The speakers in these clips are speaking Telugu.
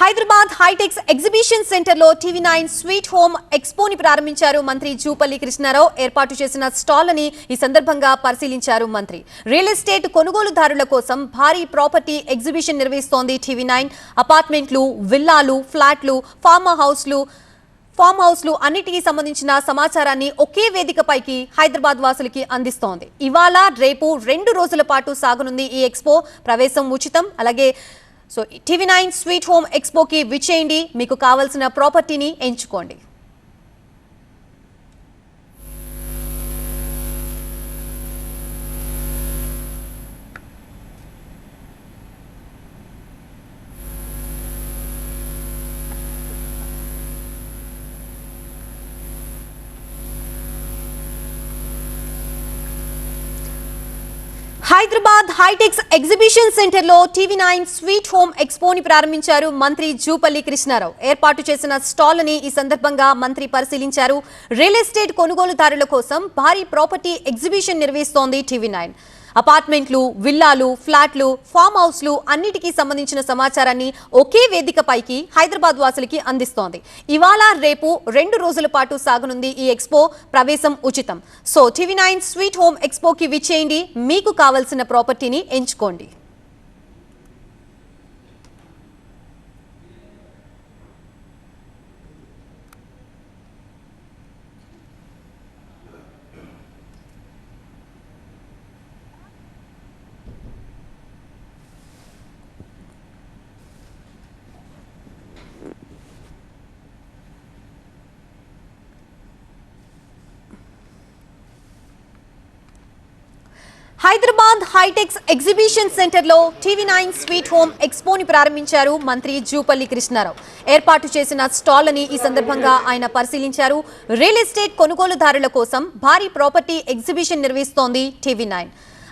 హైదరాబాద్ హైటెక్స్ ఎగ్జిబిషన్ సెంటర్లో టీవీ నైన్ స్వీట్ హోమ్ ఎక్స్పోని ప్రారంభించారు మంత్రి జూపల్లి కృష్ణారావు. ఏర్పాటు చేసిన స్టాల్ అని ఈ సందర్భంగా పరిశీలించారు మంత్రి. రియల్ ఎస్టేట్ కొనుగోలుదారుల కోసం భారీ ప్రాపర్టీ ఎగ్జిబిషన్ నిర్వహిస్తోంది టీవీ నైన్. అపార్ట్మెంట్లు విల్లాలు ఫ్లాట్లు ఫార్మ్ హౌస్లు ఫామ్ హౌస్లు అన్నిటికీ సంబంధించిన సమాచారాన్ని ఒకే వేదికపైకి హైదరాబాద్ వాసులకి అందిస్తోంది. ఇవాళ రేపు రెండు రోజుల పాటు సాగనుంది ఈ ఎక్స్పో. ప్రవేశం ఉచితం అలాగే so TV nine sweet home ఎక్స్పోకి విచ్చేయండి. మీకు కావలసిన ప్రాపర్టీని ఎంచుకోండి. హైదరాబాద్ హైటెక్స్ ఎగ్జిబిషన్ సెంటర్లో టీవీ నైన్ స్వీట్ హోమ్ ఎక్స్పోని ప్రారంభించారు మంత్రి జూపల్లి కృష్ణారావు. ఏర్పాటు చేసిన స్టాల్ని ఈ సందర్భంగా మంత్రి పరిశీలించారు. రియల్ ఎస్టేట్ కొనుగోలుదారుల కోసం భారీ ప్రాపర్టీ ఎగ్జిబిషన్ నిర్వహిస్తోంది టీవీ నైన్. అపార్ట్మెంట్లు విల్లాలు ఫ్లాట్లు ఫామ్ హౌస్లు అన్నిటికీ సంబంధించిన సమాచారాన్ని ఒకే వేదికపైకి హైదరాబాద్ వాసులకి అందిస్తోంది. ఇవాళ రేపు రెండు రోజుల పాటు సాగనుంది ఈ ఎక్స్పో ప్రవేశం ఉచితం. So TV nine sweet home ఎక్స్పోకి విచ్చేయండి. మీకు కావలసిన ప్రాపర్టీని ఎంచుకోండి. హైదరాబాద్ హైటెక్స్ ఎగ్జిబిషన్ సెంటర్లో టీవీ నైన్ స్వీట్ హోమ్ ఎక్స్పోని ప్రారంభించారు మంత్రి జూపల్లి కృష్ణారావు. ఏర్పాటు చేసిన స్టాల్ని ఈ సందర్భంగా ఆయన పరిశీలించారు. రియల్ ఎస్టేట్ కొనుగోలుదారుల కోసం భారీ ప్రాపర్టీ ఎగ్జిబిషన్ నిర్వహిస్తోంది టీవీ నైన్.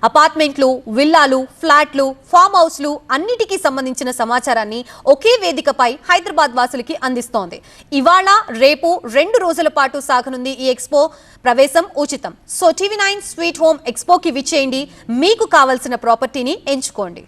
అపార్ట్మెంట్లు విల్లాలు ఫ్లాట్లు ఫామ్ హౌస్లు అన్నిటికీ సంబంధించిన సమాచారాన్ని ఒకే వేదికపై హైదరాబాద్ వాసులకి అందిస్తోంది. ఇవాళ రేపు రెండు రోజుల పాటు సాగనుంది ఈ ఎక్స్పో. ప్రవేశం ఉచితం. So TV nine sweet home ఎక్స్పోకి విచ్చేయండి. మీకు కావలసిన ప్రాపర్టీని ఎంచుకోండి.